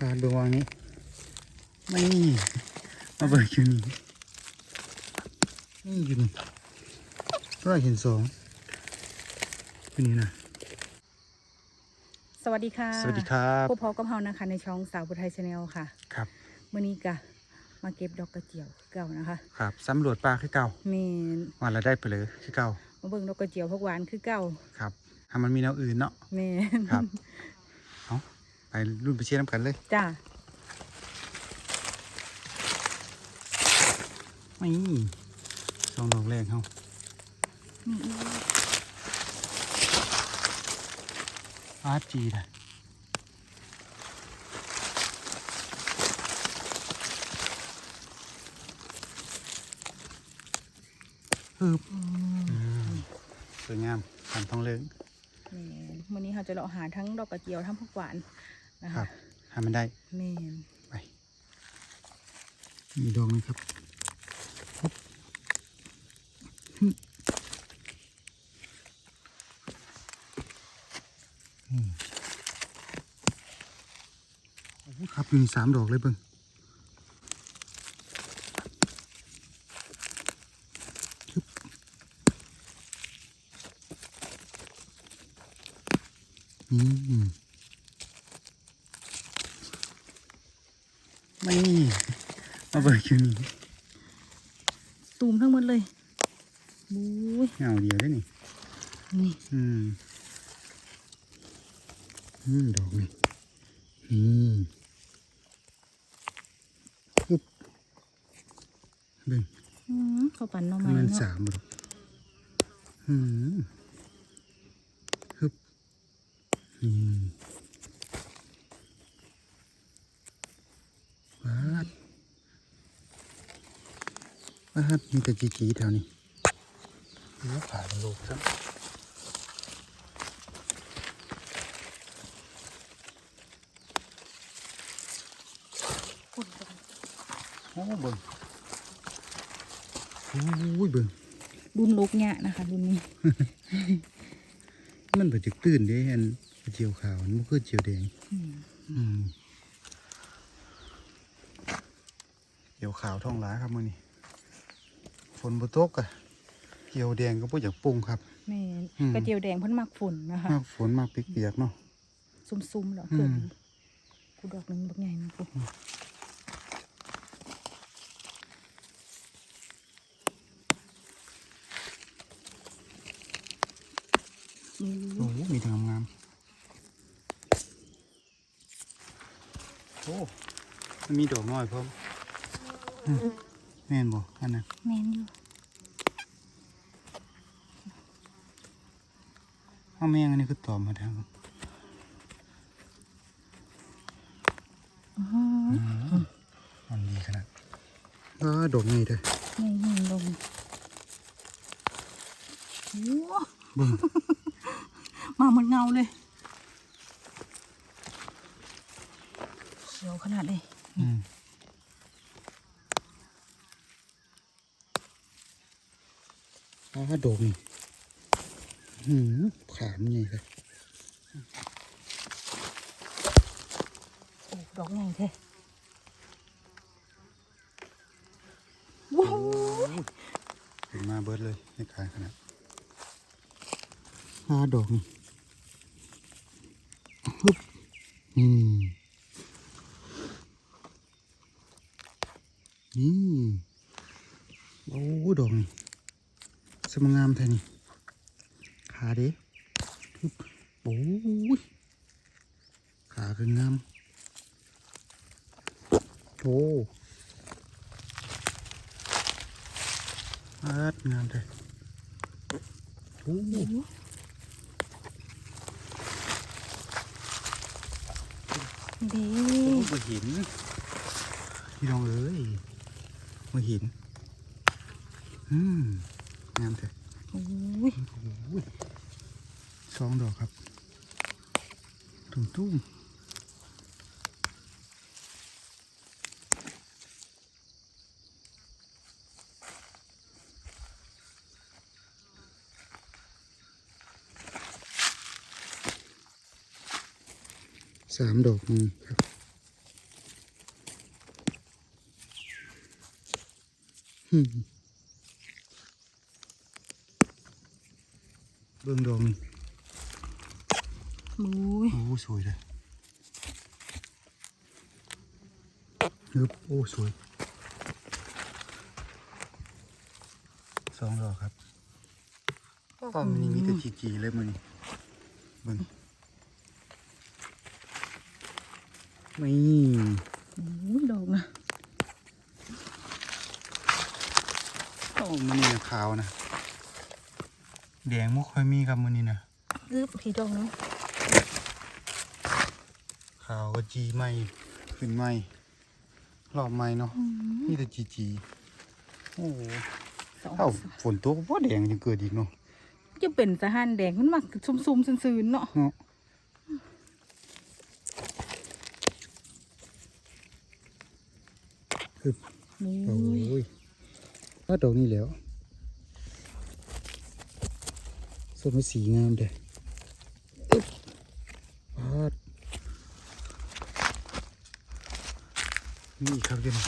ตาดวงนี้ไม่มาเบิกอยู่นี่นี่อยู่นี่ก็เห็นสองอยู่นี่นะสวัสดีค่ะสวัสดีครับพวกพอกับเฮานะคะ ในช่องสาวบุไทยชาแนลค่ะ ครับมื่อนี้ก็มาเก็บดอกกระเจียวเก่านะคะ ครับสำรวจปลาคือเก่าเมนวันละได้ไปเลยคือเก่ามาเบิ่งดอกกระเจียวพวกหวานคือเก่าครับถ้ามันมีแนวอื่นเนาะเมนครับเอา ไปรุ่นไปเชียร์น้ำกันเลยจ้าไม่สองดอกแรกเขาอาร์จีนะฮึบอืมสวยงามขันทองเหลืองเมนมื่อนี้เราจะเลาะหาทั้งดอกกระเจียวทั้งพวกหวาน นะครัคะบทำมันได้เมนไปมีดอกหนึงครับฮึบฮึบอืมโอ้โหครับมีสามดอกเลยเบิ้งฮึบนี่ ไม่มาเบิกอยู่นี่ตูมทั้งหมดเลยบุ้ยเงาเดียวได้นี่นี่อืมอืมดอกนี่อืมปึ๊บเบ่งอืมข้าวปั่นหน่อไม้มันเนาะสามดอกอืมฮึบอืมวาด วาดมีแต่จีจีแถวนี้เลือผ่านโลกซะฝุ่นกันโอ้เบิ่งโอ้ยเบิ่งรุ่นลูกเนี่ยนะคะรุ่นนี้ มันเปิดจะตื่นเด้อันเจียวขาวมันบ่คือเจียวแดงอืมอืมเจียวขาวท้องร้ายครับมื้อนี้ ฝนบ่ตกอะเจียวแดงก็บ่อยากปรุงครับเมนอืม กระเจียวแดงเพิ่นมักฝุ่นนะคะมากฝนมากเปียกๆเนาะ ซุ่มๆแล้วอืมเกิดกูดอกหนึงบักใหญ่นะกูอืมโอ้โหมีแต่งามๆโอ้มันมีดอกน้อยพร้อมอืม แม่นบ่อันนั้นแม่นอยู่เอาแม่งอันนี้คือตอมมาทางอื้อหือมันดีขนาดอ้าดอกนี่เด้อแม่ยิงลงโอ้เบิ่งมาเหมือนเงาเลยเขียวขนาดเลยอืม อ้าดอกนี่หืมขามใหญ่เลยโอ้ดอกใหญ่แท้ว้าวเห็นมาเบิดเลยในกายขนาดอ้าดอกนี่ฮึบอืมนี่โอ้ดอกนี่ สมงามแท้นี่ขาเด้ฮึบโอ้ยขาคืองามโอ้อาดงามแท้โอ้ดีมาหินพี่น้องเอ้ยมาหิน อืม งามเถอะสองดอกครับ ตุ้มตุ้มสามดอกนึงครับอื บื้องดองนี่บุ้ยโอ้สวยเลยฮึบโอ้สวยสองดอกครับก็มันนี่มีแต่จีๆเลยมันนี่เบิ่งไม่บุ้ยดอกนะโอ้มันนี่นะขาวนะ แดงไม่ค่อยมีครับมันนี่นะอึ๊บพี่ดอกเนาะขาวก็จีไหมขึ้นไหมรอบไหมเนาะมีแต่จีจีๆโอ้โหสองเอ้าฝนตกว่าแดงยังเกิดอีกเนาะจะเป็นสะหานแดงมันมักซุ่มๆซื่นๆเนาะเนาะคือบุ้โอ้ยยถ้าดอกนี้แล้ว ส้มมันสีงามเด้อึ๊บพาดนี่อีกครับเดี๋ยวนี้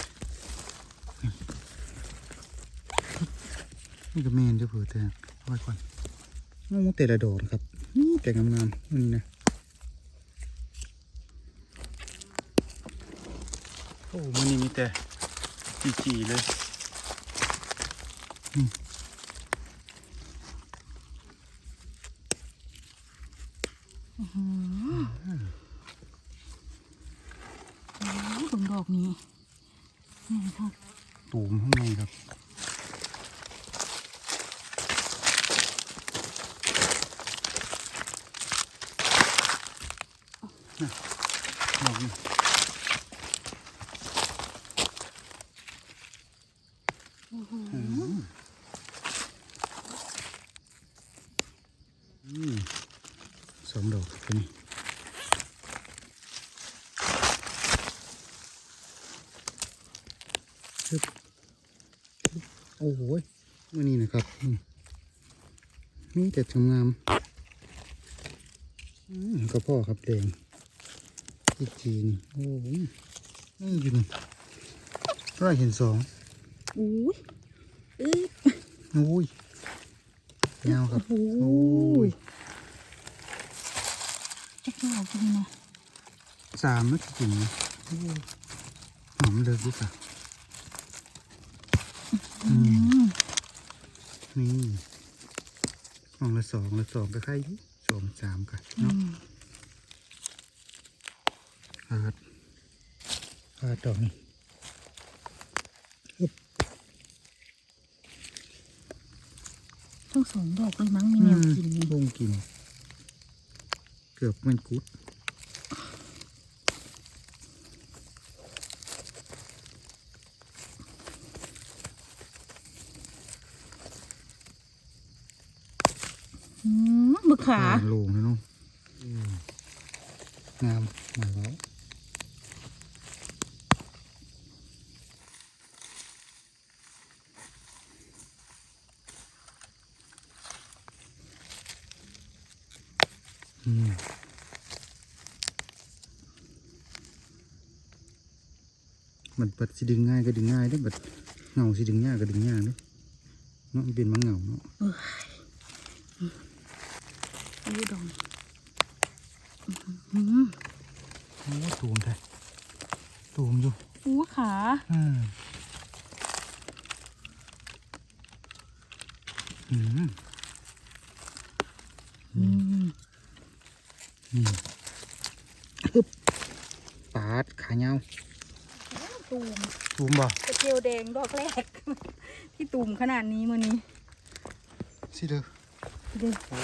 นี่ก็เมนเด้อเผื่อแต่เอาไว้ก่อนโอ้แต่ละดอกนะครับนี่แต่งามๆนี่นะโอ้มันนี่มีแต่จีๆเลยอืม ตรงดอกนี้นี่ครับตูมข้างในครับดอกนี้อืมอืม สองดอกครับนี่ชึบชึบโอ้โหยวันนี้นะครับอืมนี่แต่ทำงามอืมก็พ่อครับแดงอีกทีนี่โอ้โหนี่อยู่นี่ร้อยเห็นสองอุ้ยอึ๊บโอ้ยยาวครับโอ้โอ้ยยจักดอกจริงนะสามนาทีจริงนะโอ้ยหอมเลยดิค่ะอืมนี่ห้องละสองละสองก็ใครอยู่สองสามกันอืเนาะมพาดพาดดอกนี่อึ๊บทั้งสองดอกเลยมั้งมีแนวกินนี่ลงกินเกือบเป็นกุดอืมบึกขาโลงเลยเนาะงามมาแล้วอื มมันปัดสิดึงง่ายก็ดึงง่ายเด้อบัดเหงาสิดึงยากก็ดึงยากเด้อเนาะมันเป็นมังเหงาเนาะอุ้ยดอกอืมโอ้ตูมแท้ตูมอยู่อู้ขาอืมอืม อืม นี่ อึ๊บปาดขาเงาตูมตูมบ่กระเจียวแดงดอกแรก ที่ตูมขนาดนี้มือนี้สิเด้อเดี๋ยวโอ้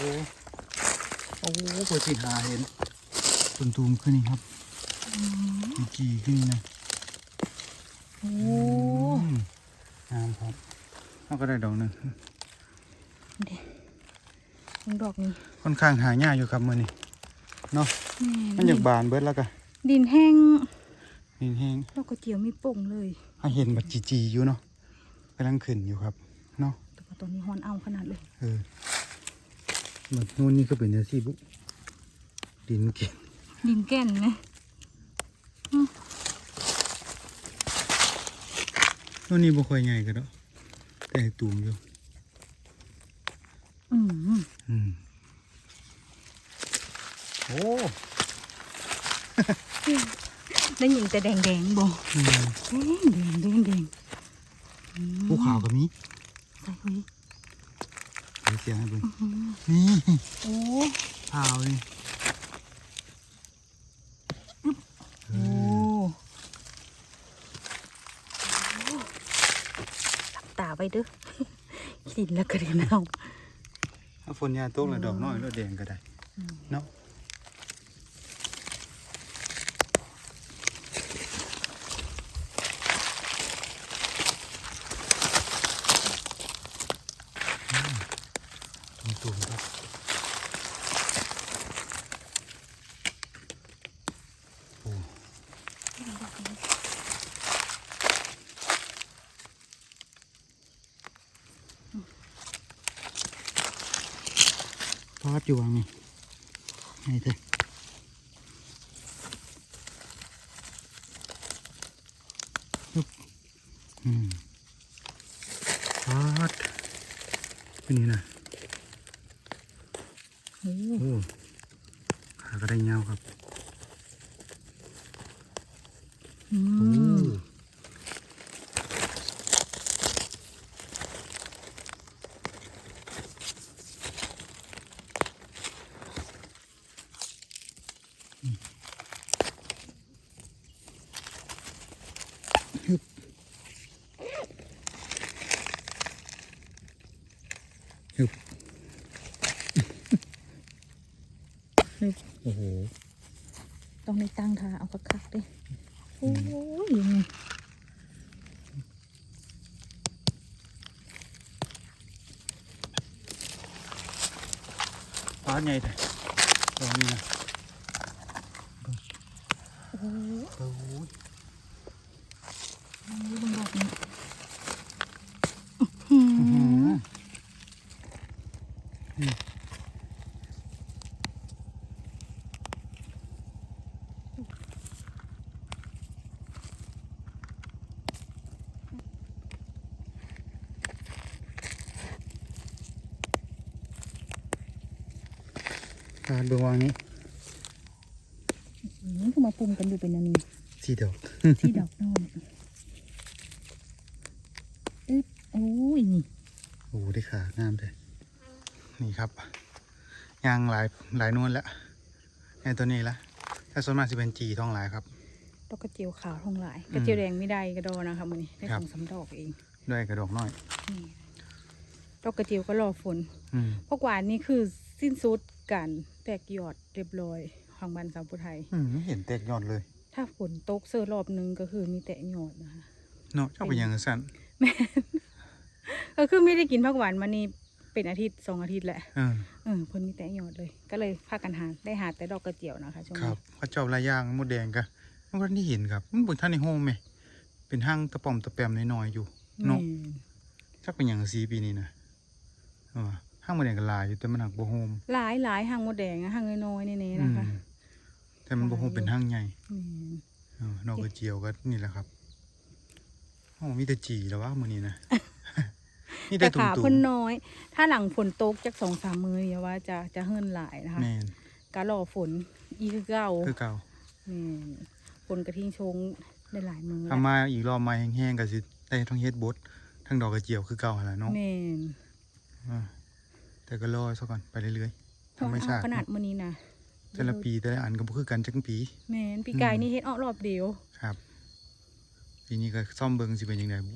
โอ้เปิดสิหาเห็นต้นตูมขึ้นนี่ครับมีกี่ขึ้นนี่นะโอ้อืมงามครับเราก็ได้ดอกหนึ่งเบิ่งดอกนี้ค่อนข้างหายากอยู่ครับมือนี่ เนาะแมันอยากบานเบิดแล้วกันดินแห้งนี่แห้งดอกกระเจียวไม่โป่งเลยให้เห็นแบบจีจีอยู่เนาะกำลังขึ้นอยู่ครับเนาะแต่ว่าตอนนี้ฮอนเอาขนาดเลยเออมันนู่นนี่ก็เป็นเนื้อที่บุดินเก็บดินแก่นนะนู่นนี่บ่ค่อยใหญ่กันเนาะแต่ตูมอยู่อืมอืม โอ้ได้ยินแต่แดงแดงๆบ่อืมแดงแดงแดงแดงอืมภูเขากับมีใส่เฮ้ยเดี๋ยวเสียงให้เบิ่งอืมนี่โอ้ขาวนี่โอ้หลับตาไปเด้อกินแล้วก็เดินเอาถ้าฝนยาตกแล้วดอกน้อยแล้วแดงก็ได้เนาะอืมตุ่มๆครับโอ้ท อดอยู่วังนี่ให้เถอะปึ๊บอืมทอดเป็นนี่นะโอ้โอ้ขาก็ได้เงาครับ อืโอ้มฮึบโอ้โหต้องได้ตั้งค่ะเอาคักๆเด้โอ้ยยังไงฟ้าใหญ่แต่ตรงนี้นะโอ้โห โอ้ย มันอยู่บนดอกนี้ อื้อหือนี่ การดวงนี้อืมก็มาปรุงกันอยู่เป็นอันนี้สีดอกที่ดอกนอนอึ๊บโอ้ยนี่โอ้ได้ขางามเลยนี่ครับยางหลายหลายนวลแล้วในตัวนี้ละแต่ส่วนมากจะเป็นจีทองหลายครับดอกกระเจียวขาวทองหลายอืมกระเจียวแดงไม่ได้กระดอนะคะมันนี้ได้ครัสบองสามดอกเองด้วยกระดอกน้อยนี่ดอกกระเจียวก็รอฝนอืมพวกหวานนี่คือสิ้นสุดการ แตกยอดเรียบร้อยของบ้านสาวผู้ไทย อืมไม่เห็นแตกยอดเลย ถ้าฝนตกเซอร์รอบนึงก็คือมีแต่ยอดนะคะเนาะเจ้าเป็นหยังสั่นก็คือไม่ได้กินผักหวานมานี่เป็นอาทิตย์สองอาทิตย์แหละเออเออเพิ่นมีแต่ยอดเลย ก็เลยพากันหาได้หาแต่ดอกกระเจียวนะคะช่วงครันี้บเขาเจ้าลายยางมดแดงกะมันก็ที่เห็นครับ มันบนท่านในโฮมไหมเป็นห้างตะปอมตะแปมน้อยๆอยู่เนาะแม่นจักเป็นอย่างสีปีนี้นะเออ ห้างมดแดงก็หลายอยู่แต่มันหักบ่โฮมหลายหลายหางมดแดงอะหางน้อยๆนี่ๆอืนะมคะแต่มันบ่โฮมเป็นห้างใหญ่แม่นเออนอกกระเจียวก็นี่แหละครับโอ้มีแต่จีแล้วว่ามื้อนี้นะ นี่แต่แต่ตุ่ขามเพิ่นๆน้อย ถ้าหลังฝนตกจากสองสามมืออย่าว่าจะจะเฮิ่นหลายนะคะแม่นการรอฝนอีคือเก่าคือเก่าแม่นฝนกระทิงชงได้หลายมือถ้ามาอีกรอบมาแห้งๆก็สิได้ทั้งเฮ็ดบดทั้งดอกกระเจียวคือเก่าหั่นล่ะเนาะแม่น อ่า แต่ก็รอซะก่อนไปเรื่อยๆธรรมชาติขนาดมื้อนี้นะแต่ละปีแต่ละอันก็บ่คือกันจักปี แม่นปีกายนี่เฮ็ดออกรอบเดียว ครับปีนี้ก็ซ่อมเบิงสิเป็นยังไงบุ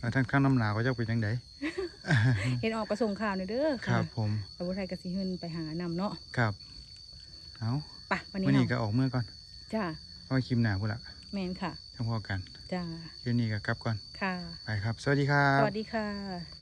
แล้วทั้งข้างน้ำหนาวก็จะเป็นยังไงเฮ็ดออกประสงข่าวหน่อยเด้อคค่ะรับ ผมสาวผู้ไทยก็สิเฮิ่นไปหานำเนาะครับเอาไปะวันนี้วันนี้ก็เนาะออกเมื่อก่อนจ้าเพราะว่าคลิมหนาพุ่นละแม่นค่ะจังพอกัน จ้าเดี๋ยวนี้ก็กลับก่อน ค่ะ ไปครับ สวัสดีครับ สวัสดีค่ะ